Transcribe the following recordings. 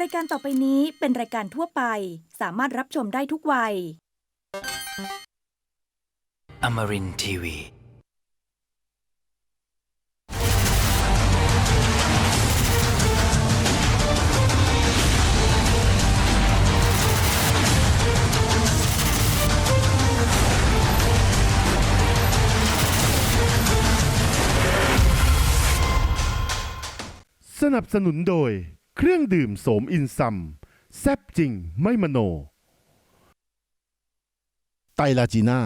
รายการต่อไปนี้เป็นรายการทั่วไป สามารถรับชมได้ทุกวัย Amarin Tiwi. สนับสนุนโดย เครื่องดื่มโสมอินซัมแซบจริงไม่มโน ไตลาจีน่า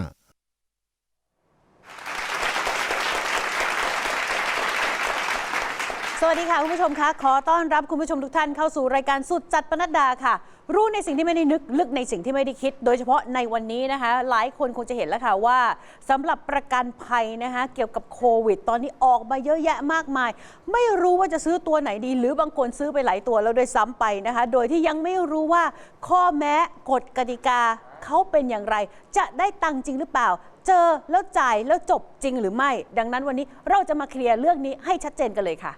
สวัสดีค่ะ คุณผู้ชมคะขอต้อนรับคุณผู้ชมทุกท่านเข้าสู่รายการสุดจัดปนัดดาค่ะ รู้ในสิ่งที่ไม่ได้นึกลึกในสิ่งที่ไม่ได้คิด โดยเฉพาะในวันนี้นะคะ หลายคนคงจะเห็นแล้วค่ะว่าสำหรับประกันภัยนะคะ เกี่ยวกับโควิด ตอนนี้ออกมาเยอะแยะมากมาย ไม่รู้ว่าจะซื้อตัวไหนดี หรือบางคนซื้อไปหลายตัวแล้วด้วยซ้ำไปนะคะ โดยที่ยังไม่รู้ว่าข้อแม้กฎกติกาเขาเป็นอย่างไร จะได้ตังค์จริงหรือเปล่า เจอแล้วจ่ายแล้วจบจริงหรือไม่ ดังนั้นวันนี้เราจะมาเคลียร์เรื่องนี้ให้ชัดเจนกันเลยค่ะ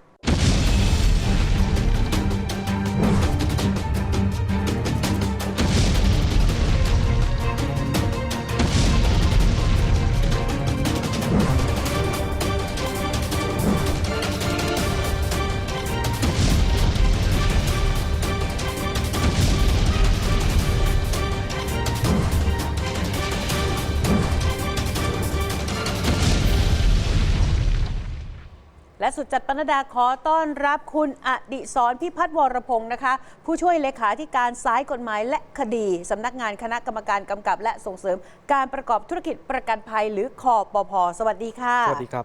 สุดจัดปนดาขอต้อนรับคุณอดิศรพิพัฒน์วรพงศ์นะคะ ผู้ช่วยเลขาธิการสายกฎหมายและคดีสำนักงานคณะกรรมการกำกับ และส่งเสริมการประกอบธุรกิจประกันภัยหรือคอปพสวัสดีค่ะ สวัสดีครับ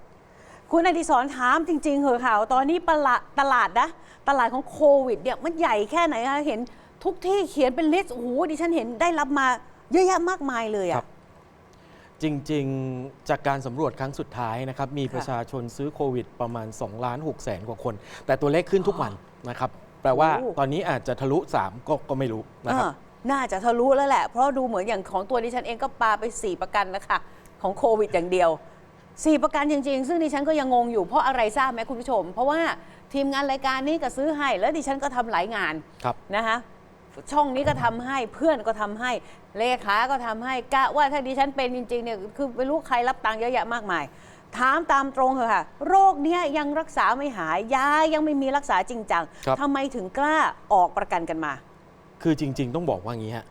คุณอดิศรถามจริง ๆ เหอะข่าวตอนนี้ตลาดตลาดนะตลาดของโควิดเนี่ยมันใหญ่แค่ไหนคะเห็นทุกที่เขียนเป็นลิสต์โอ้โหดิฉันเห็นได้รับมาเยอะแยะมากมายเลยครัอะบ จริงๆ จากการสำรวจครั้งสุดท้ายนะครับ มีค่ะประชาชนซื้อโควิดประมาณ2ล้าน6แสนกว่าคน แต่ตัวเลขขึ้นทุกวันนะครับ แปลว่าโอ้ ตอนนี้อาจจะทะลุ 3 ก็ก็ไม่รู้นะครับ เออน่าจะทะลุแล้วแหละ เพราะดูเหมือนอย่างของตัวดิฉันเองก็ปาไป 4 ประกันนะคะ ของโควิดอย่างเดียว 4 ประกันจริง ๆ ซึ่งดิฉันก็ยังงงอยู่เพราะอะไรทราบไหมคุณผู้ชม เพราะว่าทีมงานรายการนี้ก็ซื้อให้ แล้วดิฉันก็ทำหลายงานครับ นะคะ ช่องนี้ก็ทำให้เพื่อนก็ทำให้เลขาก็ทำให้กะว่าถ้าดิฉันเป็นจริงๆเนี่ยคือไม่รู้ใครรับตังค์เยอะแยะมากมาย ถามตามตรงเถอะค่ะ โรคเนี้ยยังรักษาไม่หายยายังไม่มีรักษาจริงจังครับทำไมถึงกล้าออกประกันกันมา คือจริง ๆ ต้องบอกว่างี้ฮะ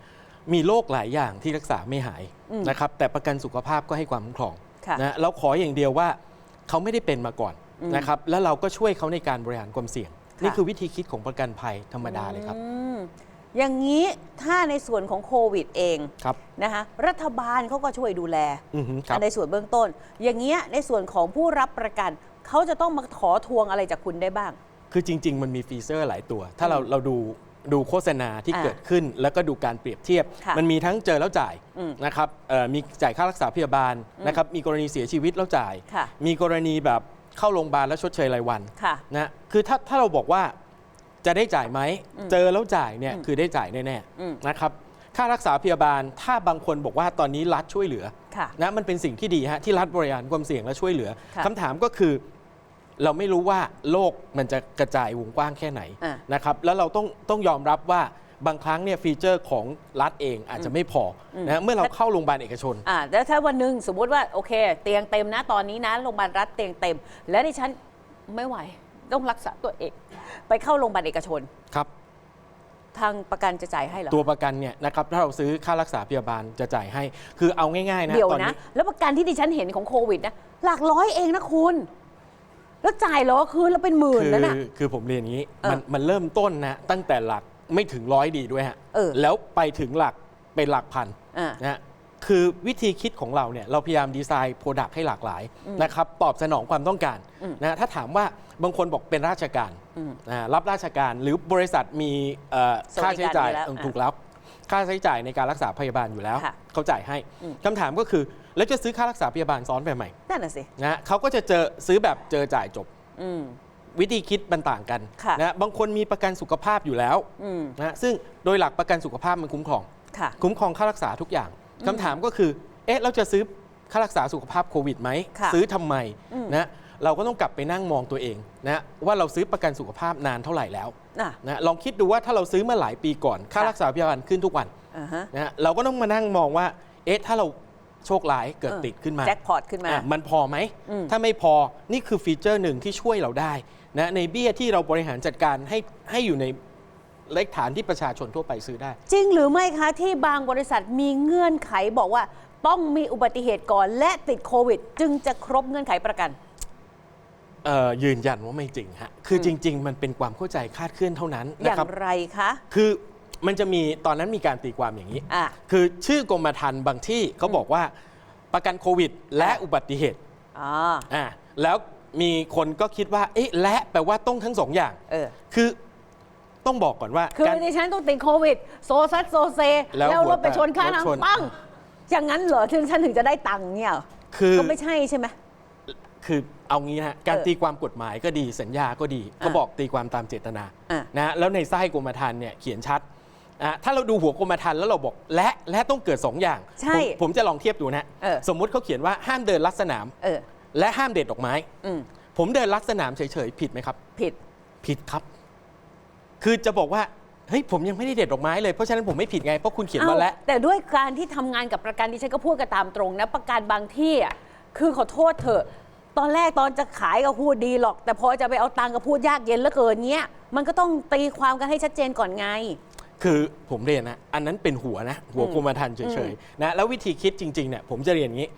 มีโรคหลายอย่างที่รักษาไม่หายอืมนะครับแต่ประกันสุขภาพก็ให้ความคุ้มครองค่ะนะเราขออย่างเดียวว่าเขาไม่ได้เป็นมาก่อนอืมนะครับแล้วเราก็ช่วยเขาในการบริหารความเสี่ยงค่ะนี่คือวิธีคิดของประกันภัยธรรมดาเลยครับ อืมอย่างนี้ถ้าในส่วนของโควิดเองครับนะคะรัฐบาลเขาก็ช่วยดูแลอือฮึครับ ในส่วนเบื้องต้น อย่างเงี้ยในส่วนของผู้รับประกันเขาจะต้องมาขอทวงอะไรจากคุณได้บ้าง คือจริง ๆ มันมีฟีเซอร์หลายตัว ถ้าเราเราดูดูโฆษณาที่อ่าเกิดขึ้น แล้วก็ดูการเปรียบเทียบ ค่ะมันมีทั้งเจอแล้วจ่ายอืมนะครับเอ่อมีจ่ายค่ารักษาพยาบาลอืมนะครับมีกรณีเสียชีวิตแล้วจ่าย ค่ะมีกรณีแบบเข้าโรงพยาบาลแล้วชดเชยรายวันค่ะ นะคือถ้าถ้าเราบอกว่า จะได้จ่ายไหมอืมเจอแล้วจ่ายเนี่ยอืมคือได้จ่ายแน่อืมๆนะครับค่ารักษาพยาบาลถ้าบางคนบอกว่าตอนนี้รัฐช่วยเหลือค่ะนะมันเป็นสิ่งที่ดีฮะที่รัฐบริหารความเสี่ยงและช่วยเหลือค่ะคำถามก็คือเราไม่รู้ว่าโรคมันจะกระจายวงกว้างแค่ไหนอะนะครับแล้วเราต้องต้องยอมรับว่าบางครั้งเนี่ยฟีเจอร์ของรัฐเองอาจจะไม่พออมนะเมื่อเราเข้าโรงพยาบาลเอกชนอ่าแล้วถ้าวันหนึ่งสมมุติว่าโอเค เตียงเต็มนะตอนนี้นะโรงพยาบาลรัฐเตียงเต็ม แล้วดิฉันไม่ไหว ต้องรักษาตัวเอง ไปเข้าโรงพยาบาลเอกชน ครับ ทางประกันจะจ่ายให้เหรอ ตัวประกันเนี่ยนะครับถ้าเราซื้อค่ารักษาพยาบาลจะจ่ายให้ คือเอาง่ายๆนะเดี๋ยวตอนนะ นี้ แล้วประกันที่ดิฉันเห็นของโควิดนะหลักร้อยเองนะคุณ แล้วจ่ายเหรอคืนแล้วเป็นหมื่นคือแล้วน่ะคือผมเรียนอย่างนี้เออมันมันเริ่มต้นนะตั้งแต่หลักไม่ถึงร้อยดีด้วยฮะเออแล้วไปถึงหลักเป็นหลักพันอ่านะฮะ คือวิธีคิดของเราเนี่ยเราพยายามดีไซน์โปรดักต์ให้หลากหลายอืมนะครับตอบสนองความต้องการอืมนะฮะถ้าถามว่าบางคนบอกเป็นราชการอืมอ่ารับราชการหรือบริษัทมีเอ่อสวัค่าสดิใช้การจ่ายอยู่แล้วเอออะถูกรับค่าใช้จ่ายในการรักษาพยาบาลอยู่แล้วค่ะเขาจ่ายให้อืมคำถามก็คือ แล้วจะซื้อค่ารักษาพยาบาลซ้อนไปใหม่นั่นน่ะสินะฮะเขาก็จะเจอซื้อแบบเจอจ่ายจบอืมวิธีคิดมันต่างกันค่ะนะบางคนมีประกันสุขภาพอยู่แล้วอืมนะซึ่งโดยหลักประกันสุขภาพมันคุ้มครองค่ะคุ้มครองค่ารักษาทุกอย่าง คำถามก็คือ เอ๊ะเราจะซื้อค่ารักษาสุขภาพโควิดไหม ค่ะซื้อทำไมอืม นะเราก็ต้องกลับไปนั่งมองตัวเองนะว่าเราซื้อประกันสุขภาพนานเท่าไหร่แล้วอะ นะลองคิดดูว่าถ้าเราซื้อมาหลายปีก่อน ค่าค่ะ รักษาพยาบาลขึ้นทุกวันอ่าฮะนะฮะเราก็ต้องมานั่งมองว่า เอ๊ะถ้าเราโชคร้ายเกิดเออติดขึ้นมา แจ็คพอตขึ้นมา อะมันพอไหม อืมถ้าไม่พอ นี่คือฟีเจอร์หนึ่งที่ช่วยเราได้นะในเบี้ยที่เราบริหารจัดการให้ให้อยู่ใน เลขฐานที่ประชาชนทั่วไปซื้อได้ จริงหรือไม่คะที่บางบริษัทมีเงื่อนไขบอกว่า ต้องมีอุบัติเหตุก่อนและติดโควิด จึงจะครบเงื่อนไขประกัน เอ่อยืนยันว่าไม่จริงฮะคือมจริง ๆ มันเป็นความเข้าใจคลาดเคลื่อนเท่านั้นอนะย่างครับไรคะคือมันจะมีตอนนั้นมีการตีความอย่างนี้ อะ คือชื่อกรมธรรม์บางที่เขาบอกว่าประกันโควิด และอุบัติเหตุอ๋ออ่าแล้วมีคนก็คิดว่า เอ๊ะและแปลว่าต้องทั้งสองอย่าง เออ คือ ต้องบอกก่อนว่าคือการ ดิฉันต้องติดโควิด โซซัดโซเซ แล้วแล้วรถไปชนข้างรถทางชน ปังอย่างนั้นเหรอถึงฉันถึงจะได้ตังค์เนี่ยเหรอคือ ก็ไม่ใช่ใช่ไหม คือเอางี้นะฮะการเออตีความกฎหมายก็ดีสัญญาก็ดีเขาบอกตีความตามเจตนาอะ นะฮะแล้วในไส้กรมธรรม์เนี่ยเขียนชัดอะถ้าเราดูหัวกรมธรรม์แล้วเราบอกและและต้องเกิด 2 อย่างใช่ผมผมจะลองเทียบดูนะเออ สมมุติเขาเขียนว่าห้ามเดินลัดสนาม เออ และห้ามเด็ดดอกไม้ อืมผมเดินลัดสนามเฉยๆ ผิดไหมครับ ผิด ผิดครับ คือจะบอกว่าเฮ้ยผมยังไม่ได้เด็ดดอกไม้เลยเพราะฉะนั้นผมไม่ผิดไงเพราะคุณเขียนว่าและเอ้าแต่ด้วยการที่ทำงานกับประกันดิฉันก็พูดกันตามตรงนะ ประกันบางที่อะคือขอโทษเถอะ ตอนแรกตอนจะขายก็พูดดีหรอก แต่พอจะไปเอาตังค์ก็พูดยากเย็นเหลือเกินเนี้ยมันก็ต้องตีความกันให้ชัดเจนก่อนไง คือผมเรียนนะ อันนั้นเป็นหัวนะ หัวอืมกรมธรรม์เฉยๆนะแล้ววิธีคิดจริงๆเนี่ยผมจะเรียนอย่างนี้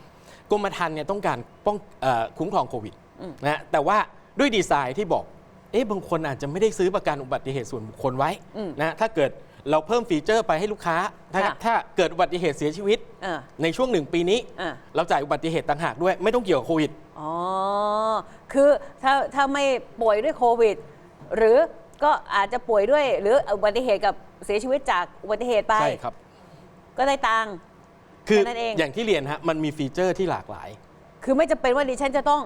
กรมธรรม์เนี่ยต้องการป้องเอ่อคุ้มครองโควิดนะแต่ว่าด้วยดีไซน์ที่บอก เอ๊ะบางคนอาจจะไม่ได้ซื้อประกันอุบัติเหตุส่วนบุคคลไว้อืมนะถ้าเกิดเราเพิ่มฟีเจอร์ไปให้ลูกค้า ถ้าค่ะ ถ้าเกิดอุบัติเหตุเสียชีวิต เออในช่วงหนึ่งปีนี้ เออเราจ่ายอุบัติเหตุต่างหากด้วยไม่ต้องเกี่ยวกับโควิด อ๋อ คือถ้าถ้าไม่ป่วยด้วยโควิด หรือก็อาจจะป่วยด้วย หรืออุบัติเหตุกับเสียชีวิตจากอุบัติเหตุไป ใช่ครับ ก็ได้ตังค์ คือแค่นั้นเอง อย่างที่เรียนฮะมันมีฟีเจอร์ที่หลากหลาย คือไม่จำเป็นว่าดิฉันจะต้อง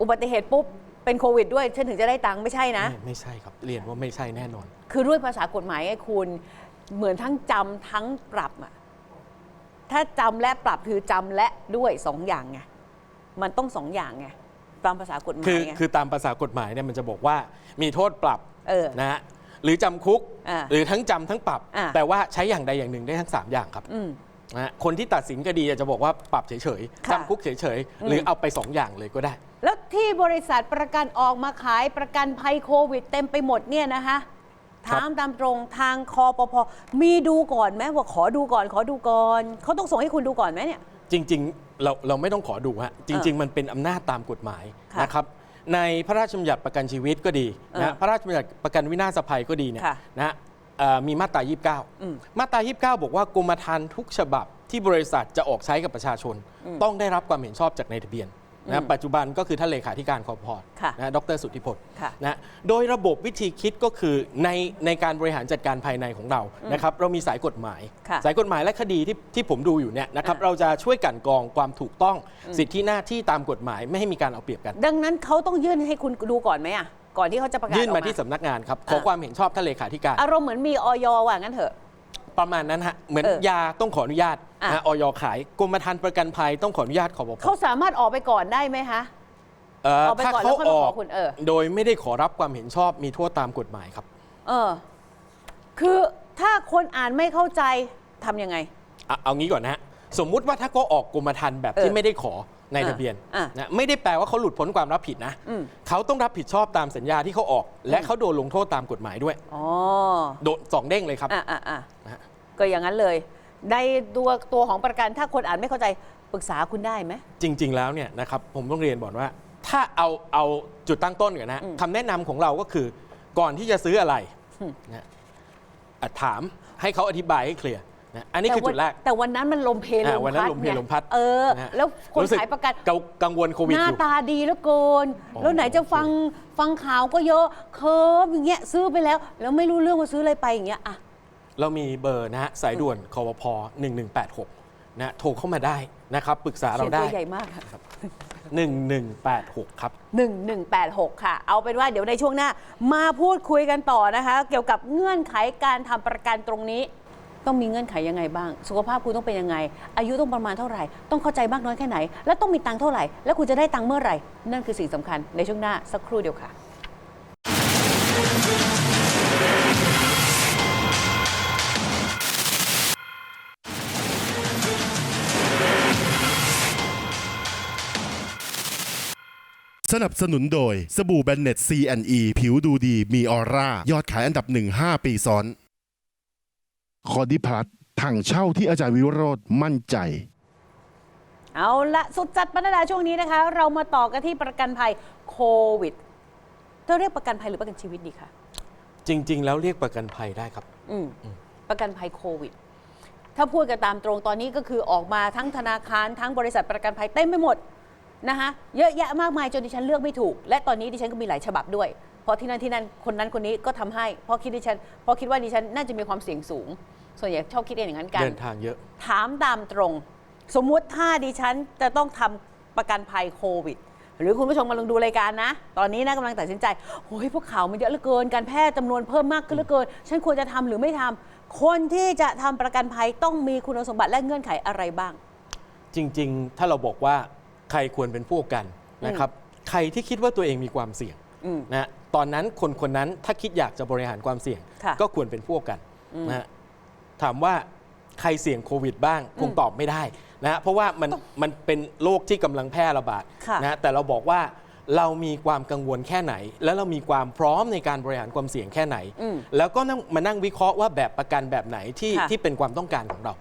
อุบัติเหตุปุ๊บ เป็นโควิดด้วยฉันถึงจะได้ตังค์ไม่ใช่นะ ไม่ไม่ใช่ครับ เรียนว่าไม่ใช่แน่นอน คือด้วยภาษากฎหมายไอ้คุณเหมือนทั้งจำทั้งปรับอะถ้าจำและปรับคือจำและด้วยสองอย่างไงมันต้องสองอย่างไงตามภาษากฎหมาคืยอไง คือตามภาษากฎหมายเนี่ยมันจะบอกว่ามีโทษปรับเออนะฮะหรือจำคุก อ่าหรือทั้งจำทั้งปรับ อ่า แต่ว่าใช้อย่างใดอย่างหนึ่งได้ทั้ง 3 อย่างครับ อืม นะฮะคนที่ตัดสินคดีอาจจะบอกว่าปรับเฉยๆค่ะ จำคุกเฉยๆ หรือเอาไป 2 อย่างเลยก็ได้ แล้วที่บริษัทประกันออกมาขายประกันภัยโควิดเต็มไปหมดเนี่ยนะคะครับ ถามตามตรงทางคอปพมีดูก่อนไหมว่าขอดูก่อน ขอดูก่อนเขาต้องส่งให้คุณดูก่อนไหมเนี่ย จริงๆ เราเราไม่ต้องขอดูฮะจริง ๆ มันเป็นอำนาจตามกฎหมายค่ะนะครับในพระราชบัญญัติประกันชีวิตก็ดีเออนะพระราชบัญญัติประกันวินาศภัยก็ดีเนี่ยค่ะ นะฮะเอ่อ มีมาตราอืม29 มาตรา 29 บอกว่ากรมธรรม์ทุกฉบับที่บริษัทจะออกใช้กับประชาชน ต้องได้รับความเห็นชอบจากนายทะเบียนนะปัจจุบันก็คือท่านเลขาธิการคอพอค่ะนะดรสุทธิพลค่ะนะโดยระบบวิธีคิดก็คือในในการบริหารจัดการภายในของเรานะครับเรามีสายกฎหมายค่ะสายกฎหมายและคดีที่ที่ผมดูอยู่เนี่ยนะครับอะเราจะช่วยกลันกรองความถูกต้องสิทธิหน้าที่ตามกฎหมายไม่ให้มีการเอาเปรียบกัน ดังนั้นเขาต้องยื่นให้คุณดูก่อนไหมอะ ก่อนที่เขาจะประกาศยื่นอมาอกที่สำนักงานครับขออะความเห็นชอบท่านเลขาธิการ อารมณ์เหมือนมีออยว่างั้นเถอะ ประมาณนั้นฮะเหมือนเออยาต้องขออนุญาตอะ นะออยขายกรมธรรม์ประกันภัยต้องขออนุญาตขอปพเขาสามารถออกไปก่อนได้ไหมคะ เอ่อออกไปถ้าก่อนเขาแล้วค่อยอมาอขอกคุณเออ โดยไม่ได้ขอรับความเห็นชอบมีโทษตามกฎหมายครับ เออ คือถ้าคนอ่านไม่เข้าใจทำยังไง อะเอางี้ก่อนนะฮะสมมุติว่าถ้าเขาออกกรมธรรม์แบบที่เออไม่ได้ขอ ในทะเบียนอะนะไม่ได้แปลว่าเขาหลุดพ้นความรับผิดนะอืม เขาต้องรับผิดชอบตามสัญญาที่เขาออก และเขาโดนลงโทษตามกฎหมายด้วยอ๋อ โดนสองเด้งเลยครับ อะอะอะนะฮะ ก็อย่างนั้นเลยในตัวตัวของประกันถ้าคนอ่านไม่เข้าใจปรึกษาคุณได้ไหม จริง ๆ แล้วเนี่ยนะครับผมต้องเรียนบอกว่า ถ้าเอาเอาจุดตั้งต้นก่อนนะอืม คำแนะนำของเราก็คือก่อนที่จะซื้ออะไรอืมนะอะถามให้เขาอธิบายให้เคลียร์ นะอันนี้คือจุดแรก แต่วันนั้นมันลมเพลลอ่ามวันนั้นพัดลมเพลไงลมพัดเออ นะฮะแล้วคนรู้สึกขายประกันกังกังวลโควิดหน้าอยู่ ตาดีเหลือเกิน อ๋อ แล้วไหนจะฟังโอฟังข่าวก็เยอะ เคิร์ฟอย่างเงี้ยซื้อไปแล้ว แล้วไม่รู้เรื่องว่าซื้ออะไรไปอย่างเงี้ยอะ เรามีเบอร์นะฮะสายด่วนคอวพ1186นะโทรเข้ามาได้นะครับ ปรึกษาเราเขียนได้ตัวใหญ่มากค่ะ1186 ครับ 1186 ค่ะ เอาเป็นว่าเดี๋ยวในช่วงหน้า มาพูดคุยกันต่อนะคะ เกี่ยวกับเงื่อนไขการทำประกันตรงนี้ ต้องมีเงื่อนไขยังไงบ้าง สุขภาพคุณต้องเป็นยังไง อายุต้องประมาณเท่าไหร่ ต้องเข้าใจมากน้อยแค่ไหน และต้องมีตังค์เท่าไหร่ แล้วคุณจะได้ตังค์เมื่อไหร่ นั่นคือสิ่งสำคัญในช่วงหน้าสักครู่เดียวค่ะสนับสนุนโดย สบู่แบนเน็ต C&E ผิวดูดีมีออร่า ยอดขายอันดับหนึ่ง5ปีซ้อน คอดิพลัสถังเช่าที่อาจารย์วิโรธมั่นใจ เอาละสุดจัดปนดาช่วงนี้นะคะ เรามาต่อกันที่ประกันภัยโควิดเราเรียกประกันภัยหรือประกันชีวิตดีคะจริง ๆ แล้วเรียกประกันภัยได้ครับ อืมประกันภัยโควิด ถ้าพูดกันตามตรงตอนนี้ก็คือออกมาทั้งธนาคารทั้งบริษัทประกันภัยเต็มไปหมดนะคะเยอะแยะมากมายจนดิฉันเลือกไม่ถูก และตอนนี้ดิฉันก็มีหลายฉบับด้วย เพราะที่นั่นที่นั่นคนนั้นคนนี้ก็ทำให้เพราะคิดดิฉันเพราะคิดว่าดิฉันน่าจะมีความเสี่ยงสูง ส่วนใหญ่ชอบคิดเองอย่างนั้นกัน เดินทางเยอะ ถามตามตรง สมมุติถ้าดิฉันจะต้องทำประกันภัยโควิด หรือคุณผู้ชมกำลังดูรายการนะ ตอนนี้นะกำลังตัดสินใจโอ้ยพวกข่าวมันเยอะเหลือเกิน การแพทย์จำนวนเพิ่มมากขึ้นเหลือเกิน ฉันควรจะทำหรือไม่ทำคนที่จะทำประกันภัยต้องมีคุณสมบัติและเงื่อนไขอะไรบ้าง จริง ๆ ถ้าเราบอกว่าใครควรเป็นผู้ประกันนะครับ ใครที่คิดว่าตัวเองมีความเสี่ยงอืมนะตอนนั้นคนคนนั้นถ้าคิดอยากจะบริหารความเสี่ยงค่ะก็ควรเป็นผู้ประกันนะฮะ ถามว่าใครเสี่ยงโควิดบ้างคงตอบไม่ได้นะฮะเพราะว่ามันมันเป็นโรคที่กำลังแพร่ระบาดค่ะนะฮะแต่เราบอกว่าเรามีความกังวลแค่ไหน แล้วเรามีความพร้อมในการบริหารความเสี่ยงแค่ไหนอืมแล้วก็นั่งมานั่งวิเคราะห์ว่าแบบประกันแบบไหนที่ค่ะที่เป็นความต้องการของเรา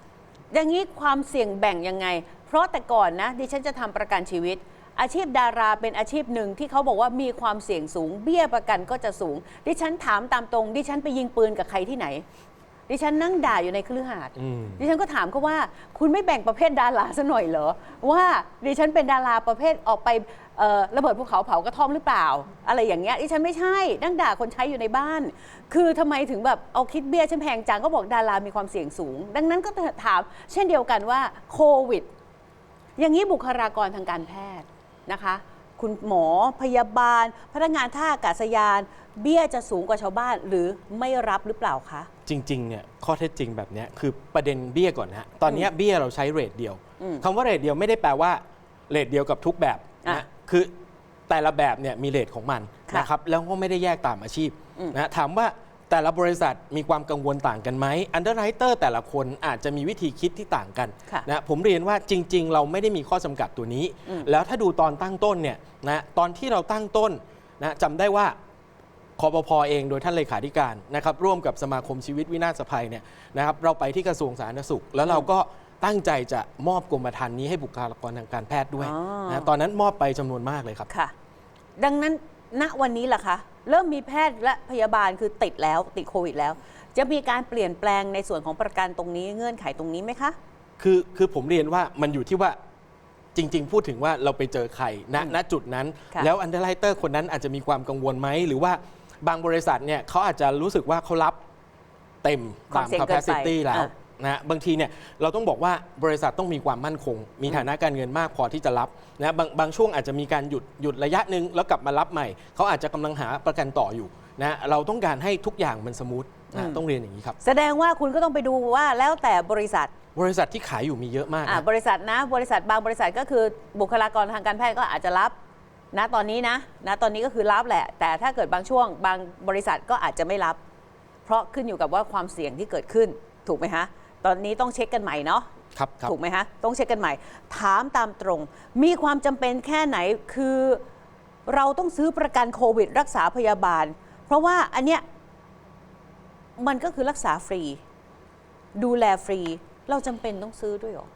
อย่างนี้ความเสี่ยงแบ่งยังไง เพราะแต่ก่อนนะดิฉันจะทำประกันชีวิต อาชีพดาราเป็นอาชีพหนึ่งที่เขาบอกว่ามีความเสี่ยงสูง เบี้ยประกันก็จะสูง ดิฉันถามตามตรง ดิฉันไปยิงปืนกับใครที่ไหน ดิฉันนั่งด่าอยู่ในคฤหาสน์อืม ดิฉันก็ถามเขาว่า คุณไม่แบ่งประเภทดาราซะหน่อยเหรอ ว่าดิฉันเป็นดาราประเภทออกไปเอ่อระเบิดภูเขาเผากระท่อมหรือเปล่า อะไรอย่างเงี้ยดิฉันไม่ใช่นั่งด่าคนใช้อยู่ในบ้าน คือทำไมถึงแบบเอาคิดเบี้ยฉันแพงจังก็บอกดารามีความเสี่ยงสูง ดังนั้นก็ถามเช่นเดียวกันว่าโควิด อย่างนี้บุคลากรทางการแพทย์นะคะ คุณหมอพยาบาล พนักงานท่าอากาศยาน เบี้ยจะสูงกว่าชาวบ้านหรือไม่รับหรือเปล่าคะ จริงๆเนี่ยข้อเท็จจริงแบบเนี้ยคือประเด็นเบี้ยก่อนนะฮะตอนเนี้ยเบี้ยเราใช้เรทเดียวอืมคำว่าเรทเดียวไม่ได้แปลว่าเรทเดียวกับทุกแบบอะนะคือแต่ละแบบเนี่ยมีเรทของมันค่ะนะครับแล้วก็ไม่ได้แยกตามอาชีพอืม นะถามว่า แต่ละบริษัทมีความกังวลต่างกันไหมอันเดอร์ไรเตอร์แต่ละคนอาจจะมีวิธีคิดที่ต่างกันค่ะนะผมเรียนว่าจริง ๆ เราไม่ได้มีข้อจำกัดตัวนี้อืมแล้วถ้าดูตอนตั้งต้นเนี่ยนะตอนที่เราตั้งต้นนะจำได้ว่าคอปพอเองโดยท่านเลขาธิการนะครับร่วมกับสมาคมชีวิตวินาศภัยเนี่ยนะครับเราไปที่กระทรวงสาธารณสุข แล้วเราก็ตั้งใจจะมอบกรมธรรม์นี้ให้บุคลากรทางการแพทย์ด้วยอ๋อนะตอนนั้นมอบไปจำนวนมากเลยครับค่ะ ดังนั้น ณวันนี้ล่ะคะเริ่มมีแพทย์และพยาบาลคือติดแล้วติดโควิดแล้ว จะมีการเปลี่ยนแปลงในส่วนของประกันตรงนี้เงื่อนไขตรงนี้ไหมคะ คือคือผมเรียนว่ามันอยู่ที่ว่าจริง ๆ พูดถึงว่าเราไปเจอใครณณจุดนั้น ค่ะ แล้วอันเดอร์ไลเตอร์คนนั้นอาจจะมีความกังวลไหม หรือว่าบางบริษัทเนี่ยเขาอาจจะรู้สึกว่าเขารับเต็มความตาม เสี่ยงเกินไป capacity แล้ว อะ นะฮะบางทีเนี่ยเราต้องบอกว่าบริษัทต้องมีความมั่นคง มีฐานะการเงินมากพอที่จะรับนะบางบางช่วงอาจจะมีการหยุดหยุดระยะหนึ่งแล้วกลับมารับใหม่ เขาอาจจะกำลังหาประกันต่ออยู่นะเราต้องการให้ทุกอย่างมันสมูทนะต้องเรียนอย่างนี้ครับ แสดงว่าคุณก็ต้องไปดูว่าแล้วแต่บริษัทบริษัทที่ขายอยู่มีเยอะมากอะนะบริษัทนะบริษัทบางบริษัทก็คือบุคลากรทางการแพทย์ก็อาจจะรับนะตอนนี้นะนะตอนนี้ก็คือรับแหละ แต่ถ้าเกิดบางช่วง บางบริษัทก็อาจจะไม่รับ เพราะขึ้นอยู่กับว่าความเสี่ยงที่เกิดขึ้นถูกไหมฮะ ตอนนี้ต้องเช็คกันใหม่เนาะครับครับถูกไหมฮะต้องเช็คกันใหม่ ถามตามตรง มีความจำเป็นแค่ไหนคือเราต้องซื้อประกันโควิด รักษาพยาบาล เพราะว่าอันเนี้ยมันก็คือรักษาฟรี ดูแลฟรี เราจำเป็นต้องซื้อด้วยเหรอ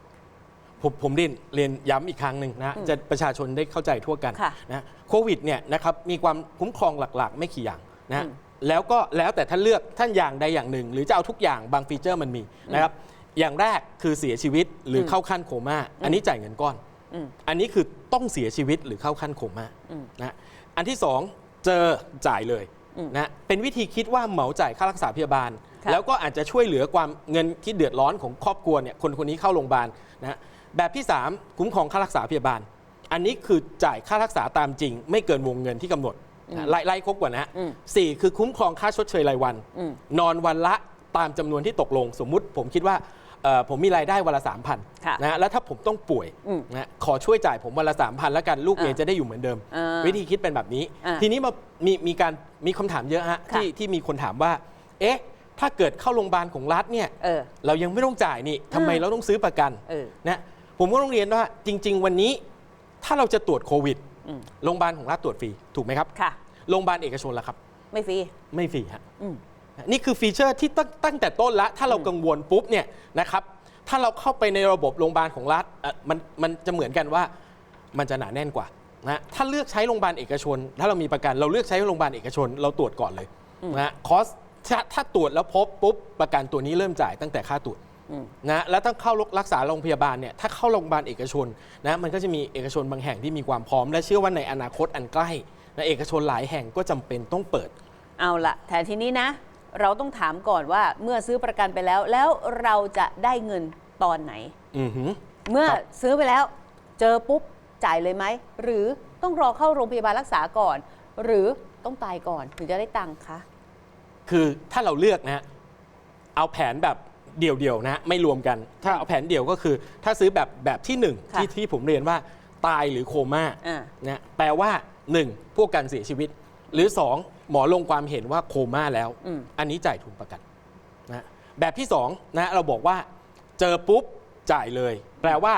ผมผมเรียนเรียนย้ำอีกครั้งหนึ่งนะจะประชาชนได้เข้าใจทั่วกันค่ะนะโควิดเนี่ยนะครับมีความคุ้มครองหลักๆ ไม่กี่อย่างนะอืม แล้วก็แล้วแต่ท่านเลือกท่านอย่างใดอย่างหนึ่ง หรือจะเอาทุกอย่างบางฟีเจอร์มันมีนะครับอย่างแรกคือเสียชีวิตหรืออมเข้าขั้นโคม่าอันนี้จ่ายเงินก้อนอืมอันนี้คือต้องเสียชีวิตหรือเข้าขั้นโคม่าอืมนะอันที่สองเจอจ่ายเลยอืมนะเป็นวิธีคิดว่าเหมาจ่ายค่ารักษาพยาบาลค่ะแล้วก็อาจจะช่วยเหลือความเงินที่เดือดร้อนของครอบครัวเนี่ยคนคนนี้เข้าโรงพยาบาลนะแบบที่ 3 คุ้มครองค่ารักษาพยาบาล อันนี้คือจ่ายค่ารักษาตามจริง ไม่เกินวงเงินที่กำหนด นะไล่ไล่ครบก่อนนะฮะอืมสี่คือคุ้มครองค่าชดเชยรายวันอืมนอนวันละตามจำนวนที่ตกลง สมมุติผมคิดว่าเอ่อผมมีรายได้วันละ3,000ค่ะนะแล้วถ้าผมต้องป่วยอืมนะขอช่วยจ่ายผมวันละ3,000แล้วกันลูกเมียอ่าจะได้อยู่เหมือนเดิมอ่าวิธีคิดเป็นแบบนี้อ่าทีนี้มามีมีการมีคำถามเยอะฮะค่ะที่ที่มีคนถามว่า เอ๊ะถ้าเกิดเข้าโรงพยาบาลของรัฐเนี่ยเออเรายังไม่ต้องจ่ายนี่ทำไมอืมเราต้องซื้อประกันเออนะผมก็ต้องเรียนว่าจริง ๆ วันนี้ถ้าเราจะตรวจโควิดอืมโรงพยาบาลของรัฐตรวจฟรี ถูกไหมครับค่ะ โรงพยาบาลเอกชนล่ะครับ ไม่ฟรี ไม่ฟรีฮะอืม นี่คือฟีเจอร์ที่ตั้งตั้งแต่ต้นละ ถ้าเรากังวลปุ๊บเนี่ยนะครับถ้าเราเข้าไปในระบบโรงพยาบาลของรัฐเอ่อมันมันจะเหมือนกันว่ามันจะหนาแน่นกว่านะถ้าเลือกใช้โรงพยาบาลเอกชน ถ้าเรามีประกันเราเลือกใช้โรงพยาบาลเอกชน เราตรวจก่อนเลยนะคอสถ้าถ้าตรวจแล้วพบปุ๊บประกันตัวนี้เริ่มจ่ายตั้งแต่ค่าตรวจ อืม นะแล้วต้องเข้ารักษาโรงพยาบาลเนี่ยถ้าเข้าโรงพยาบาลเอกชนนะมันก็จะมีเอกชนบางแห่งที่มีความพร้อม และเชื่อว่าในอนาคตอันใกล้ นะเอกชนหลายแห่งก็จำเป็นต้องเปิด เอาละแต่ทีนี้นะ เราต้องถามก่อนว่าเมื่อซื้อประกันไปแล้ว แล้วเราจะได้เงินตอนไหน อือหือ เมื่อครับ ซื้อไปแล้ว เจอปุ๊บจ่ายเลยไหม หรือต้องรอเข้าโรงพยาบาลรักษาก่อน หรือต้องตายก่อนถึงจะได้ตังค์คะ คือถ้าเราเลือกนะฮะเอาแผนแบบเดี่ยวๆนะไม่รวมกัน ถ้าเอาแผนเดี่ยวก็คือ ถ้าซื้อแบบแบบที่หนึ่งค่ะ ที่ที่ผมเรียนว่าตายหรือโคม่าอ่า นะแปลว่า 1. พวกการเสียชีวิต หรือ 2. หมอลงความเห็นว่าโคม่าแล้ว อืม อันนี้จ่ายทุนประกันนะแบบที่2นะเราบอกว่าเจอปุ๊บจ่ายเลย แปลว่า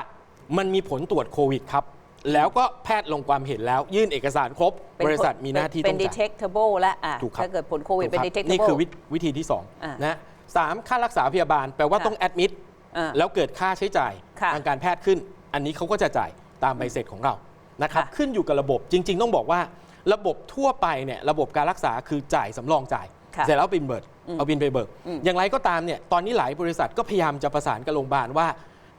มันมีผลตรวจโควิดครับ แล้วก็แพทย์ลงความเห็นแล้ว ยื่นเอกสารครบ เป็นบริษัทมีหน้าที่เป็ต้อน งจ่าย detectable และอะถูกครับถ้าเกิดผลโควิดเป็นถูกครับ detectable นี่คือวิวิธีที่อ่า2นะสามค่ารักษาพยาบาลแปลว่าค่ะต้องแอดมิดอ่าแล้วเกิดค่าใช้จ่ายค่ะ ทางการแพทย์ขึ้น อันนี้เขาก็จะจ่ายตามใบเสร็จของเรา นะครับค่ะขึ้นอยู่กับระบบจริง ๆ ต้องบอกว่าระบบทั่วไปเนี่ยระบบการรักษาคือจ่ายสำรองจ่ายค่ะเสร็จแล้วบินเบิกอืมเอาบินไปเบิกอืมอย่างไรก็ตามเนี่ยตอนนี้หลายบริษัทก็พยายามจะประสานกับโรงพยาบาลว่า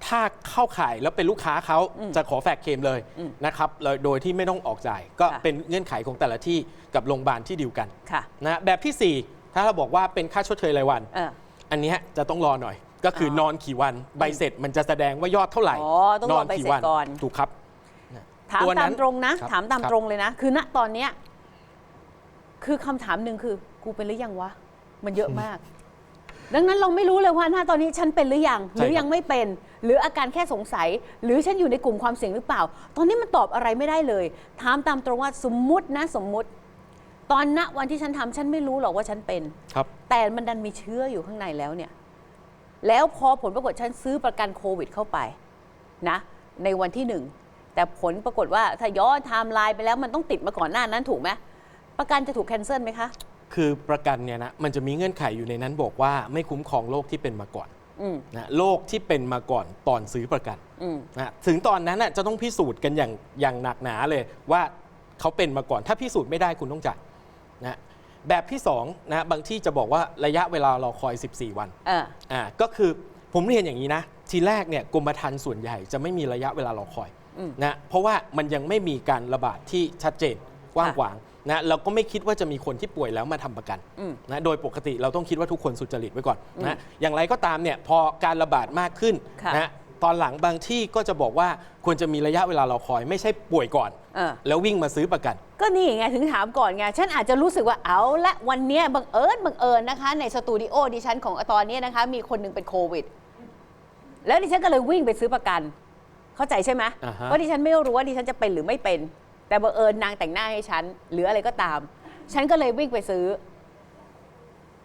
ถ้าเข้าข่ายแล้วเป็นลูกค้าเขาจะขอแฟกเคลมเลยอืมนะครับเลยโดยที่ไม่ต้องออกจ่าย ก็ค่ะเป็นเงื่อนไขของแต่ละที่กับโรงพยาบาลที่ดีลกันค่ะนะแบบที่ 4 ถ้าเราบอกว่าเป็นค่าชดเชยรายวันเอออันเนี้ยจะต้องรอหน่อย ก็คืออนอนกี่วันใบเสร็จมันจะแสดงว่ายอดเท่าไหร่อ๋อต้องรอใบเสร็จก่อนถูกครับ ถามตัวนั้ตามน ตรงนะ ครับถามตามครับ ตรงเลยนะ คือณตอนเนี้ยคือคำถามหนึ่งคือ กูเป็นหรือยังวะ มันเยอะมาก ดังนั้นเราไม่รู้เลยว่าหน้าตอนนี้ฉันเป็นหรือยัง หรือยังไม่เป็น หรืออาการแค่สงสัย หรือฉันอยู่ในกลุ่มความเสี่ยงหรือเปล่า ตอนนี้มันตอบอะไรไม่ได้เลย ถามตามตรงว่าสมมุตินะ สมมุติ ตอนณวันที่ฉันทำฉันไม่รู้หรอกว่าฉันเป็น ครับ แต่มันดันมีเชื้ออยู่ข้างในแล้วเนี่ย แล้วพอผลปรากฏฉันซื้อประกันโควิดเข้าไปนะ ในวันที่หนึ่ง แต่ผลปรากฏว่าถ้าย้อนไทม์ไลน์ไปแล้วมันต้องติดมาก่อนหน้านั้นถูกไหมประกันจะถูกแคนเซิลไหมคะ คือประกันเนี่ยนะมันจะมีเงื่อนไขอยู่ในนั้นบอกว่าไม่คุ้มครองโรคที่เป็นมาก่อนอืม นะโรคที่เป็นมาก่อนตอนซื้อประกันอืม นะถึงตอนนั้นน่ะจะต้องพิสูจน์กันอย่างอย่างหนักหนาเลยว่าเขาเป็นมาก่อน ถ้าพิสูจน์ไม่ได้คุณต้องจ่ายนะแบบที่2นะบางที่จะบอกว่าระยะเวลารอคอย 14 วัน เออ อ่าก็คือผมเรียนอย่างนี้นะ ทีแรกเนี่ยกรมธรรม์ส่วนใหญ่จะไม่มีระยะเวลารอคอยอืม นะเพราะว่ามันยังไม่มีการระบาดที่ชัดเจนกว้างค่ะขวางนะเราก็ไม่คิดว่าจะมีคนที่ป่วยแล้วมาทำประกันอืมนะโดยปกติเราต้องคิดว่าทุกคนสุจริตไว้ก่อนนะอย่างไรก็ตามเนี่ยพอการระบาดมากขึ้นค่ะนะตอนหลังบางที่ก็จะบอกว่าควรจะมีระยะเวลารอคอยไม่ใช่ป่วยก่อนเออแล้ววิ่งมาซื้อประกัน ก็นี่ไงถึงถามก่อนไงฉันอาจจะรู้สึกว่าเอาละวันเนี้ยบังเอิญบังเอิญนะคะ ในสตูดิโอดิฉันของตอนนี้นะคะ มีคนหนึ่งเป็นโควิด แล้วดิฉันก็เลยวิ่งไปซื้อประกัน เข้าใจใช่ไหมอ่าฮะเพราะดิฉันไม่รู้ว่าดิฉันจะเป็นหรือไม่เป็น แต่บังเอิญนางแต่งหน้าให้ฉัน หรืออะไรก็ตาม ฉันก็เลยวิ่งไปซื้อ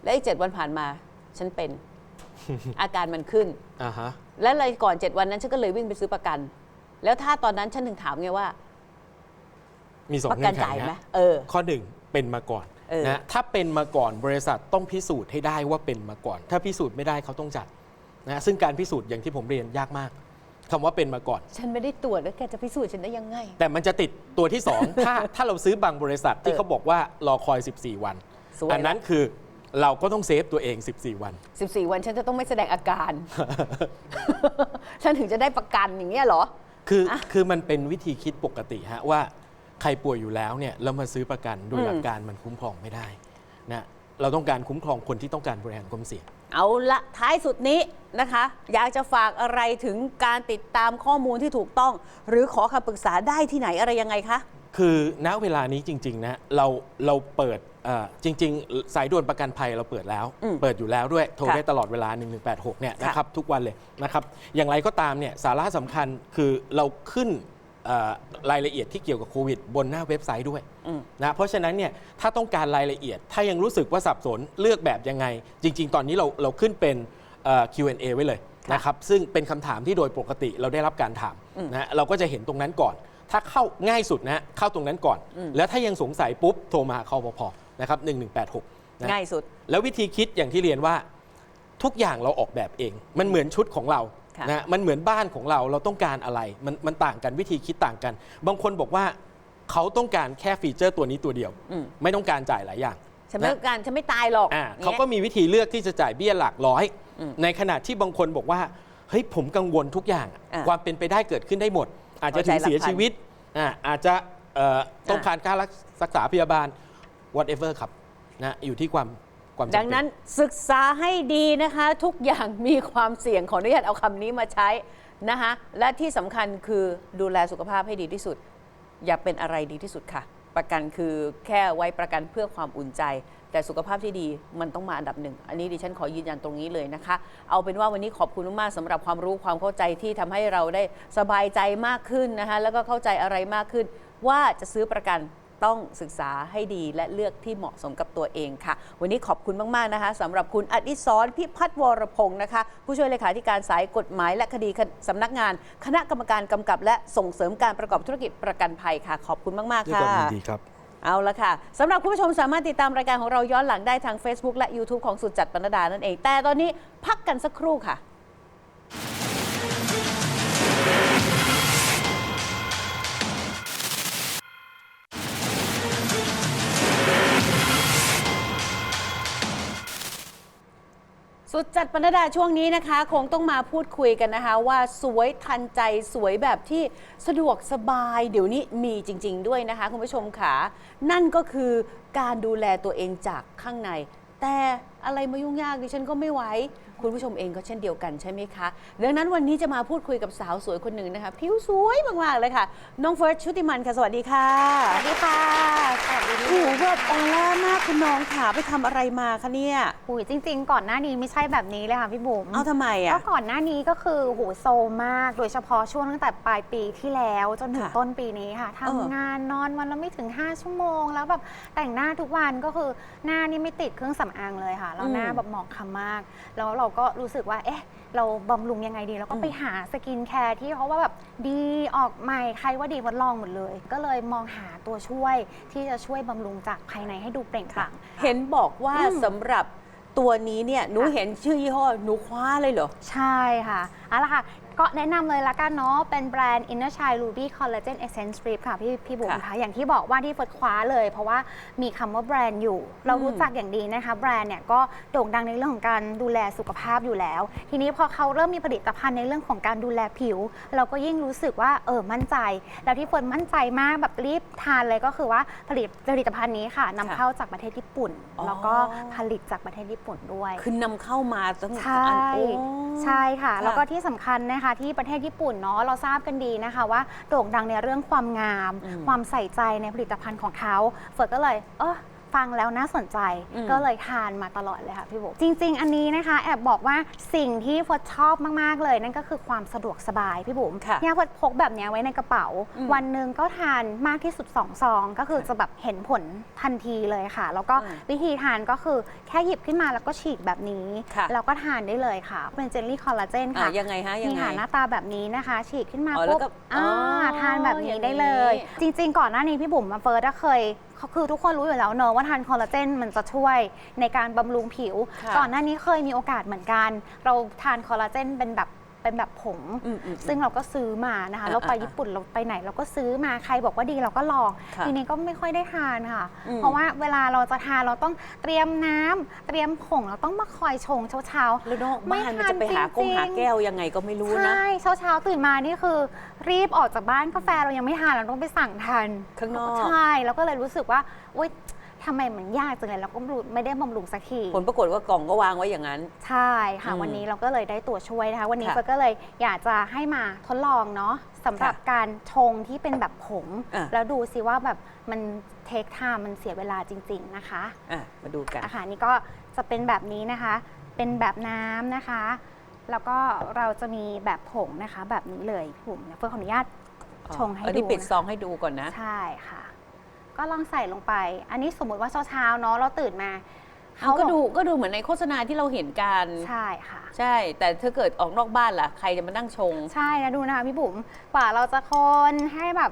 แล้วอีกเจ็ดวันผ่านมา ฉันเป็น อาการมันขึ้น อ่าฮะ แล้วเลยก่อนเจ็ดวันนั้นฉันก็เลยวิ่งไปซื้อประกัน แล้วถ้าตอนนั้นฉันถึงถามไงว่า มีสองประเงื่กัอนนไขจ่ายไหมฮะเออ ข้อหนึ่งเป็นมาก่อนเออ นะถ้าเป็นมาก่อนบริษัทต้องพิสูจน์ให้ได้ว่าเป็นมาก่อน ถ้าพิสูจน์ไม่ได้เขาต้องจัดนะซึ่งการพิสูจน์อย่างที่ผมเรียนยากมาก คำว่าเป็นมาก่อน ฉันไม่ได้ตรวจแล้วแกจะพิสูจน์ฉันได้ยังไง แต่มันจะติดตัวที่ 2 ถ้าถ้าเราซื้อบางบริษัทที่เออเขาบอกว่ารอคอย 14 วัน สวย อันนั้นคือเราก็ต้องเซฟตัวเอง 14 วัน 14 วันฉันจะต้องไม่แสดงอาการ ฉันถึงจะได้ประกันอย่างเงี้ยเหรอ คือคือมันเป็นวิธีคิดปกติฮะว่าใครป่วยอยู่แล้วเนี่ยแล้วมาซื้อประกันโดยอืมหลักการมันคุ้มครองไม่ได้นะ เราต้องการคุ้มครองคนที่ต้องการบริหารความเสี่ยง เอาละท้ายสุดนี้นะคะ อยากจะฝากอะไรถึงการติดตามข้อมูลที่ถูกต้อง หรือขอคำปรึกษาได้ที่ไหนอะไรยังไงคะ คือณเวลานี้จริง ๆ นะเราเราเปิดเอ่อจริง ๆ สายด่วนประกันภัยเราเปิดแล้ว อืมเปิดอยู่แล้วด้วยโทรค่ะได้ตลอดเวลา 1186เนี่ยค่ะนะครับทุกวันเลยนะครับอย่างไรก็ตามเนี่ยสาระสำคัญคือเราขึ้นเอ่อ รายละเอียดที่เกี่ยวกับโควิด บนหน้าเว็บไซต์ด้วยอืมนะเพราะฉะนั้นเนี่ยถ้าต้องการรายละเอียด ถ้ายังรู้สึกว่าสับสนเลือกแบบยังไง จริง ๆ ตอนนี้เราเราขึ้นเป็นเอ่อ Q&A ไว้เลยค่ะนะครับซึ่งเป็นคำถามที่โดยปกติเราได้รับการถามอืมนะเราก็จะเห็นตรงนั้นก่อน ถ้าเข้าง่ายสุดนะเข้าตรงนั้นก่อนอืมแล้วถ้ายังสงสัยปุ๊บโทรมาหาคอปพนะครับ1186นะง่ายสุด แล้ววิธีคิดอย่างที่เรียนว่าทุกอย่างเราออกแบบเอง มันเหมือนชุดของเราค่ะ นะมันเหมือนบ้านของเราเราต้องการอะไรมันมันต่างกันวิธีคิดต่างกัน บางคนบอกว่าเขาต้องการแค่ฟีเจอร์ตัวนี้ตัวเดียว อืม ไม่ต้องการจ่ายหลายอย่าง ฉันไม่ต้องการฉันไม่ตายหรอกอ่านี่ยเขาก็มีวิธีเลือกที่จะจ่ายเบี้ยหลักร้อย อืม ในขณะที่บางคนบอกว่าเฮ้ยผมกังวลทุกอย่างอะอ่าความเป็นไปได้เกิดขึ้นได้หมด อาจจะถึงเข้าใจหลักเสียพันชีวิตอ่าอาจจะเอ่อต้องอ่าการค่ารักษาพยาบาล whatever ครับนะอยู่ที่ความ ความจำเป็ดังนั้นศึกษาให้ดีนะคะ ทุกอย่างมีความเสี่ยงขออนุญาตเอาคำนี้มาใช้นะคะและที่สำคัญคือดูแลสุขภาพให้ดีที่สุด อย่าเป็นอะไรดีที่สุดค่ะ ประกันคือแค่ไว้ประกันเพื่อความอุ่นใจ แต่สุขภาพที่ดีมันต้องมาอันดับหนึ่ง อันนี้ดิฉันขอยืนยันตรงนี้เลยนะคะ เอาเป็นว่าวันนี้ขอบคุณมากๆสำหรับความรู้ความเข้าใจที่ทำให้เราได้สบายใจมากขึ้นนะคะแล้วก็เข้าใจอะไรมากขึ้น ว่าจะซื้อประกัน ต้องศึกษาให้ดีและเลือกที่เหมาะสมกับตัวเองค่ะ วันนี้ขอบคุณมาก ๆ นะคะสำหรับคุณอดิศรพิพัฒน์วรพงศ์นะคะ ผู้ช่วยเลขาธิการสายกฎหมายและคดีสำนักงาน คณะกรรมการกำกับ และส่งเสริมการประกอบธุรกิจประกันภัยค่ะ ขอบคุณมากด้วยๆความค่ะยินดีครับเอาละค่ะสำหรับคุณผู้ชมสามารถติดตามรายการของเราย้อนหลังได้ทาง Facebook และ YouTube ของสุดจัดปรรณดานั่นเอง แต่ตอนนี้พักกันสักครู่ค่ะ สุดจัดปนดาช่วงนี้นะคะ คงต้องมาพูดคุยกันนะคะ ว่าสวยทันใจสวยแบบที่สะดวกสบายเดี๋ยวนี้มีจริง ๆ ด้วยนะคะ คุณผู้ชมค่ะนั่นก็คือการดูแลตัวเองจากข้างใน แต่อะไรมายุ่งยากดิฉันก็ไม่ไหว คุณผู้ชมเองก็เช่นเดียวกันใช่ไหมคะ ดังนั้นวันนี้จะมาพูดคุยกับสาวสวยคนหนึ่งนะคะ ผิวสวยมากๆเลยค่ะ น้องเฟิร์สชุติมันค่ะ สวัสดีค่ะ สวัสดีค่ะสวัสดีผิวแบบออร่ามากคุณน้องค่ะไปทำอะไรมาคะเนี่ย หุยจริง ๆ ก่อนหน้านี้ไม่ใช่แบบนี้เลยค่ะพี่บุ๋ม เอาทำไมก็อะ ก่อนหน้านี้ก็คือโหโซมมาก โดยเฉพาะช่วงตั้งแต่ปลายปีที่แล้วจนถึงค่ะต้นปีนี้ค่ะเออ ทำงานนอนวันละไม่ถึง 5 ชั่วโมง แล้วแบบแต่งหน้าทุกวันก็คือหน้านี่ไม่ติดเครื่องสำอางเลยค่ะ แล้วหน้าแบบหมองคล้ำมาก แล้วเราก็รู้สึกว่า เอ๊ะ เราบำรุงยังไงดี แล้วก็ไปหาสกินแคร์ที่เขาว่าแบบดีออกใหม่ใครว่าดีวัดลองหมดเลย ก็เลยมองหาตัวช่วยที่จะช่วยบำรุงจากภายในให้ดูเปล่งปลั่ง เห็นบอกว่าอืมสำหรับตัวนี้เนี่ยหนูค่ะเห็นชื่อยี่ห้อหนูคว้าเลยเหรอ ใช่ค่ะเอาละค่ะ ก็แนะนำเลยละกันเนาะ เป็นแบรนด์ Inner Child Ruby Collagen Essence Strip ค่ะพี่พี่บุ๋มค่ะค่ะ อย่างที่บอกว่าที่เฟิร์สคว้าเลย เพราะว่ามีคำว่าแบรนด์อยู่ เรารู้จักอย่างดีนะคะ แบรนด์เนี่ยก็โด่งดังในเรื่องของการดูแลสุขภาพอยู่แล้ว ทีนี้พอเขาเริ่มมีผลิตภัณฑ์ในเรื่องของการดูแลผิว เราก็ยิ่งรู้สึกว่าเออมั่นใจ แล้วที่เฟิร์นมั่นใจมากแบบรีบทานเลยก็คือว่าผลิตผลิตภัณฑ์นี้ค่ะนำค่ะเข้าจากประเทศญี่ปุ่นอ๋อแล้วก็ผลิตจากประเทศญี่ปุ่นด้วย คือนำเข้ามาตั้งใช่อันโอ้ใช่ค่ะค่ะ แล้วก็ที่สำคัญนะคะที่ประเทศญี่ปุ่นเนาะเราทราบกันดีนะคะว่าโด่งดังในเรื่องความงามอืมความใส่ใจในผลิตภัณฑ์ของเขาเฟิร์นก็เลยเออ ฟังแล้วน่าสนใจอืมก็เลยทานมาตลอดเลยค่ะพี่บุ๊คจริง ๆ อันนี้นะคะ แอบบอกว่าสิ่งที่เฟิร์นชอบมากๆเลย นั่นก็คือความสะดวกสบายพี่บุ๋มค่ะเนี่ยเฟิร์นพกแบบเนี้ยไว้ในกระเป๋าอืมวันหนึ่งก็ทานมากที่สุด2ซอง ก็คือจะแบบเห็นผลทันทีเลยค่ะ แล้วก็อืมวิธีทานก็คือแค่หยิบขึ้นมาแล้วก็ฉีกแบบนี้ค่ะแล้วก็ทานได้เลยค่ะ เป็นเจลลี่คอลลาเจนอะค่ะยังไงฮะยังนี่ไงค่ะหน้าตาแบบนี้นะคะ ฉีกขึ้นมาอ๋อแล้วปุ๊บก็อ่าอ๋อทานแบบนี้ได้เลยอย่างจริง ๆ ก่อนหน้านี้พี่บุ๋มมาเฟิร์สอะเคย คือทุกคนรู้อยู่แล้วเนอะว่าทานคอลลาเจนมันจะช่วยในการบำรุงผิว ค่ะ ก่อนหน้านี้เคยมีโอกาสเหมือนกัน เราทานคอลลาเจนเป็นแบบ เป็นแบบผงอืมอืมซึ่งเราก็ซื้อมานะคะอ่าเราไปอ่าญี่ปุ่นเราไปไหน เราก็ซื้อมาใครบอกว่าดีเราก็ลองค่ะทีนี้ก็ไม่ค่อยได้ทานค่ะอืมเพราะว่าเวลาเราจะทานเราต้องเตรียมน้ำเตรียมผงเราต้องมาคอยชงเช้าๆแล้วนอกไม่บ้านมันทันจะไปหากงจริงๆหาแก้วยังไงก็ไม่รู้นะ ใช่เช้าเช้าๆตื่นมานี่คือ รีบออกจากบ้านกาแฟเรายังไม่ทานเราต้องไปสั่งทานข้างนอกใช่แล้วก็เลยรู้สึกว่าอุ๊ย ทำไมมันยากจังเลยเราก็ไม่ได้บำรุงสักที ผลปรากฏว่ากล่องก็วางไว้อย่างนั้น ใช่ค่ะอืมวันนี้เราก็เลยได้ตัวช่วยนะคะ วันนี้ค่ะเฟิร์นก็เลยอยากจะให้มาทดลองเนาะสำหรับค่ะการชงที่เป็นแบบผง อะ แล้วดูซิว่าแบบมันเทคไทม์มันเสียเวลาจริง ๆนะคะอะมาดูกัน อาหารนี้ก็จะเป็นแบบนี้นะคะ เป็นแบบน้ำนะคะ แล้วก็เราจะมีแบบผงนะคะ แบบนี้เลยพี่บุ๋มเดี๋ยวเฟิร์นขออนุญาตชงให้อันดูนี้ปิดนะคะซองให้ดูก่อนนะ ใช่ค่ะ ก็ลองใส่ลงไป อันนี้สมมุติว่าเช้าๆเนาะเราตื่นมาเขาก็บอกดูก็ดูเหมือนในโฆษณาที่เราเห็นกันใช่ค่ะ ใช่ แต่ถ้าเกิดออกนอกบ้านล่ะ ใครจะมานั่งชง ใช่นะดูนะคะพี่บุ๋มกว่าเราจะคนให้แบบ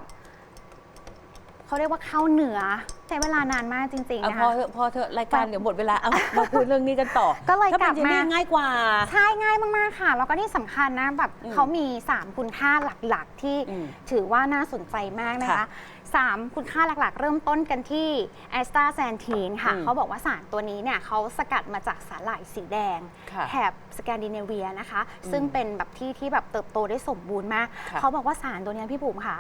เขาเรียกว่าเข้าเหนือใช้เวลานานมากจริงๆเอานะพอคะเถอะพอเถอะรายการเดี๋ยวหมดเวลาเอามาพูดเรื่องนี้กันต่อ ก็เลยถ้ากลัเป็นบเจนนี่มาง่ายกว่า ใช่ง่ายมากๆค่ะ แล้วก็ที่สำคัญนะแบบอืมเขามี 3 คุณค่าหลักๆ ที่อืมถือว่าน่าสนใจมากนะคะค่ะ 3 คุณค่าหลักๆ เริ่มต้นกันที่แอสตาแซนทีนค่ะอืมเขาบอกว่าสารตัวนี้เนี่ยเขาสกัดมาจากสาหร่ายสีแดงค่ะแถบ สแกนดิเนเวียนะคะอืมซึ่งเป็นแบบที่ที่แบบเติบโตได้สมบูรณ์มากค่ะเขาบอกว่าสารตัวเนี้ยพี่บุ๋มค่ะ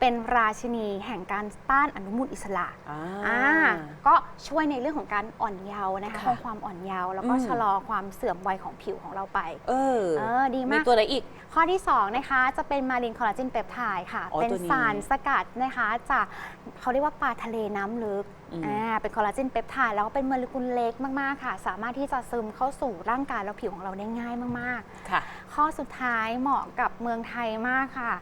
เป็นราชินีแห่งการต้านอนุมูลอิสระอ่าอ่าก็ช่วยในเรื่องของการอ่อนเยาว์นะคะค่ะคงความอ่อนเยาว์แล้วก็อืมชะลอความเสื่อมวัยของผิวของเราไป เออเออดีมีมากตัวไหนอีก ข้อที่ 2 นะคะจะเป็นมารินคอลลาเจนเปปไทด์ค่ะอ๋อเป็นตัวนี้สารสกัดนะคะจากเขาเรียกว่าปลาทะเลน้ำลึกอืมอ่าเป็นคอลลาเจนเปปไทด์แล้วก็เป็นโมเลกุลเล็กมากๆค่ะ สามารถที่จะซึมเข้าสู่ร่างกายแล้วผิวของเราได้ง่ายมากค่ะๆข้อสุดท้ายเหมาะกับเมืองไทยมากค่ะ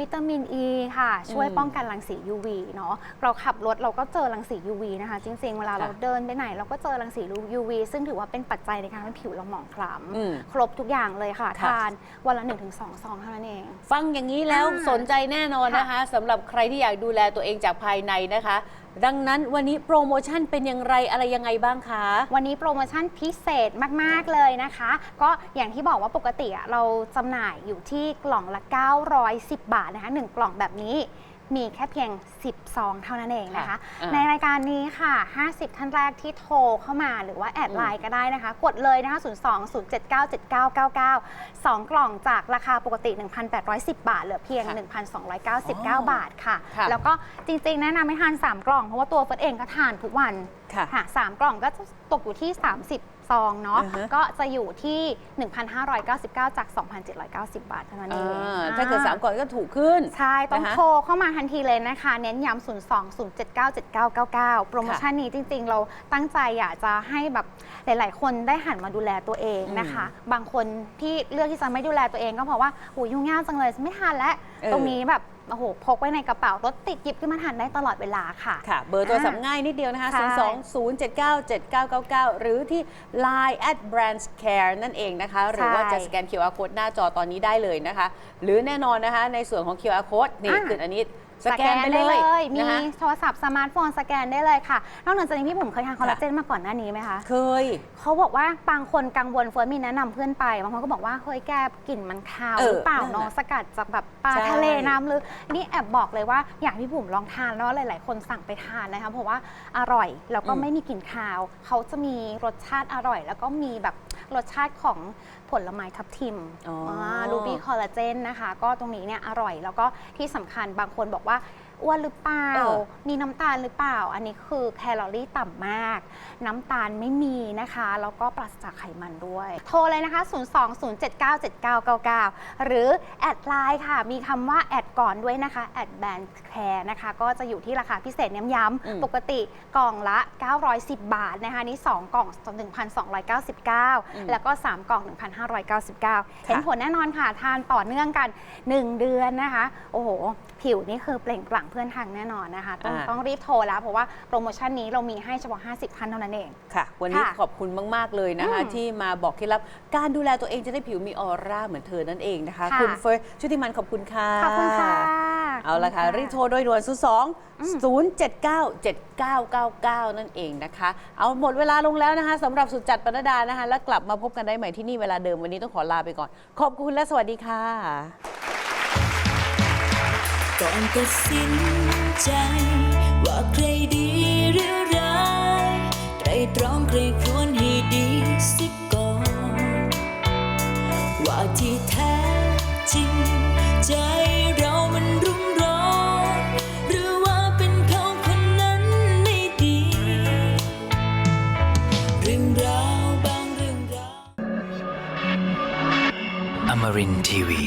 วิตามินอ e ีค่ะ ช่วยอืมป้องกันรังสี UV เนาะเราขับรถเราก็เจอรังสี UV นะคะ จริง ๆ เวลาค่ะเราเดินไปไหน เราก็เจอรังสี UV ซึ่งถือว่าเป็นปัจจัยในการทำให้ผิวเราหมองคล้อืมำครบทุกอย่างเลยค่ะ ค่ะ ทานวันละ 1-2ซองเท่านั้นเอง ฟังอย่างนี้แล้วอ่าสนใจแน่นอนนะคะสำหรับใครที่อยากดูแลตัวเองจากภายในนะคะ ดังนั้นวันนี้โปรโมชั่นเป็นอย่างไรอะไรยังไงบ้างคะ วันนี้โปรโมชั่นพิเศษมาก ๆ เลยนะคะ ก็อย่างที่บอกว่าปกติอะเราจำหน่ายอยู่ที่กล่องละ 910 บาทนะคะ 1 กล่องแบบนี้ มีแค่เพียง 10 ซองเท่านั้นเองนะคะ ค่ะอ่าในรายการนี้ค่ะ 50 ท่านแรกที่โทรเข้ามาหรือว่าแอดไลน์ก็ได้นะคะ กดเลยนะคะ 02 079 7999 2 กล่องจากราคาปกติ 1,810 บาท เหลือเพียง1,299 บาทค่ะ ค่ะ แล้วก็จริงๆ แนะนำให้ทาน 3 กล่อง เพราะว่าตัวเฟิร์สเองก็ทานทุกวัน ค่ะ ค่ะสามกล่องก็จะตกอยู่ที่ 30 ซองเนาะ อือฮะ ก็จะอยู่ที่ 1,599 จาก 2,790 บาทเท่านั้นเองอ่าถ้าเกิดสามก่อนก็ถูกขึ้น ใช่ ต้องนะคะโทรเข้ามาทันทีเลยนะคะ เน้นย้ำ 02 079 7999 โปรโมชั่นนี้จริง ๆ เราตั้งใจอยากจะให้แบบหลาย ๆ คนได้หันมาดูแลตัวเองนะคะ บางคนที่เลือกที่จะไม่ดูแลตัวเองก็เพราะว่าโหยุ่งยากจังเลยไม่ทานแล้ว เออ ตรงนี้แบบ โอ้โหพกไว้ในกระเป๋ารถติดหยิบขึ้นมาทานได้ตลอดเวลาค่ะ ค่ะ เบอร์โทรศัพท์ง่ายนิดเดียวนะคะใช่0 2 0 7 9 7 9 9 9 หรือที่ Line at brands care นั่นเองนะคะ หรือว่าจะสแกน QR code หน้าจอตอนนี้ได้เลยนะคะ หรือแน่นอนนะคะในส่วนของ QR code นี่อะคืออันนี้ สแกนไปเลได้ยมีนะคะโทรศัพท์สมาร์ทโฟนสแกนได้เลยค่ะ นอกจากนี้พี่ผมเคยทานคอลลาเจนมาก่อนหน้านี้ไหมคะเคย เขาบอกว่าบางคนกังวลเฟิร์สมีแนะนำเพื่อนไปบางคนก็บอกว่าเฮ้ยแกกลิ่นมันคาวเออหรือเปล่านั่นเนาะน่ะสกัดจากแบบปลาใช่ ทะเลน้ำลึกนี่แอบบอกเลยว่าอยากให้พี่บุ๋มลองทานแล้วหลาย ๆ คนสั่งไปทานนะคะเพราะว่าอร่อยแล้วก็ไม่มีกลิ่นคาวเขาจะมีรสชาติอร่อย แล้วก็มีแบบ รสชาติของผลไม้ทับทิมอ๋อลูบี้คอลลาเจนนะคะ ก็ตรงนี้เนี่ยอร่อยแล้วก็ที่สำคัญบางคนบอกว่า อ้วนหรือเปล่า เออมีน้ำตาลหรือเปล่า อันนี้คือแคลอรี่ต่ำมาก น้ำตาลไม่มีนะคะ แล้วก็ปราศจากไขมันด้วย โทรเลยนะคะ 020797999 หรือ แอดไลน์ค่ะ มีคำว่า แอดก่อนด้วยนะคะ แอดแบนแคร์นะคะ ก็จะอยู่ที่ราคาพิเศษเน้ำย้อืมำปกติกล่องละ 910 บาทนะคะ นี่ 2 กล่อง 1,299 แล้วก็ 3 กล่อง 1,599 เห็นผลแน่นอนค่ะ ทานต่อเนื่องกัน 1 เดือนนะคะ โอ้โห ผิวนี่คือเปล่งปลั่งเพื่อนทางแน่นอนนะคะต้องอ่า ต้องรีบโทรแล้ว เพราะว่าโปรโมชั่นนี้เรามีให้เฉพาะ 50ท่านเท่านั้นเอง ค่ะ วันนี้ค่ะขอบคุณมาก ๆ เลยนะคะ อืมที่มาบอกเคล็ดลับการดูแลตัวเองจะได้ผิวมีออร่าเหมือนเธอนั่นเองนะคะ ค่ะ คุณเฟิร์สชุติมันขอบคุณค่ะ ขอบคุณค่ะ เอาละค่ะขอบณรีบโทรโดยด่วน 02 079 7999 นั่นเองนะคะ เอาหมดเวลาลงแล้วนะคะสำหรับสุดจัดปนดานะคะ แล้วกลับมาพบกันได้ใหม่ที่นี่เวลาเดิมวันนี้ต้องขอลาไปก่อน ขอบคุณและสวัสดีค่ะ ก่อนตัดสินใจ ว่าใครดีหรือร้ายไตรตรองใครควรให้ดีสิก่อน ว่าที่แท้จริง ใจเรามันรุ่มร้อน หรือว่าเป็นเขาคนนั้นไม่ดี เรื่องราวบางเรื่องราวอารินทีวี